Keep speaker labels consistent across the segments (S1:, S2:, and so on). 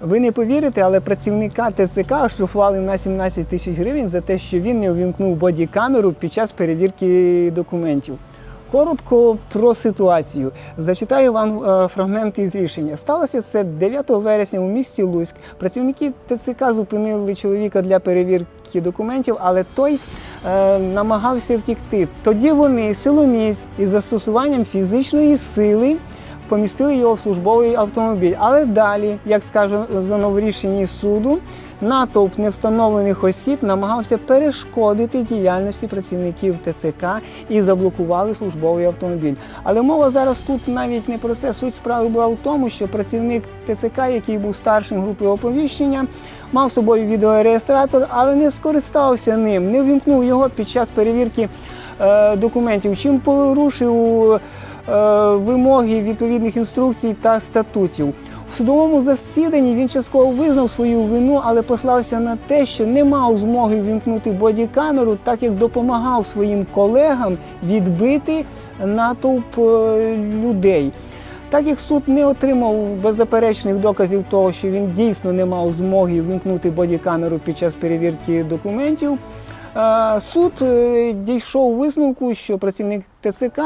S1: Ви не повірите, але працівника ТЦК оштрафували на 17 тисяч гривень за те, що він не увімкнув бодікамеру під час перевірки документів. Коротко про ситуацію. Зачитаю вам е, фрагмент із рішення. Сталося це 9 вересня у місті Луцьк. Працівники ТЦК зупинили чоловіка для перевірки документів, але той е, намагався втікти. Тоді вони силоміць із застосуванням фізичної сили помістили його в службовий автомобіль. Але далі, як сказано в рішенні суду, натовп невстановлених осіб намагався перешкодити діяльності працівників ТЦК і заблокували службовий автомобіль. Але мова зараз тут навіть не про це. Суть справи була в тому, що працівник ТЦК, який був старшим групи оповіщення, мав з собою відеореєстратор, але не скористався ним, не ввімкнув його під час перевірки е, документів, чим порушив е, вимоги відповідних інструкцій та статутів. В судовому засіданні він частково визнав свою вину, але послався на те, що не мав змоги ввімкнути бодікамеру, так як допомагав своїм колегам відбити натовп е, людей. Так як суд не отримав беззаперечних доказів того, що він дійсно не мав змоги вимкнути бодікамеру під час перевірки документів, е, суд е, дійшов висновку, що працівник ТЦК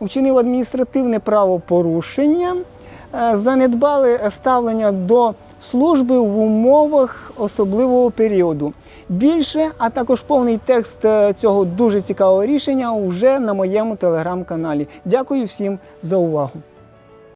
S1: вчинив адміністративне правопорушення, е, занедбали ставлення до служби в умовах особливого періоду. Більше, а також повний текст е, цього дуже цікавого рішення вже на моєму телеграм-каналі. Дякую всім за увагу.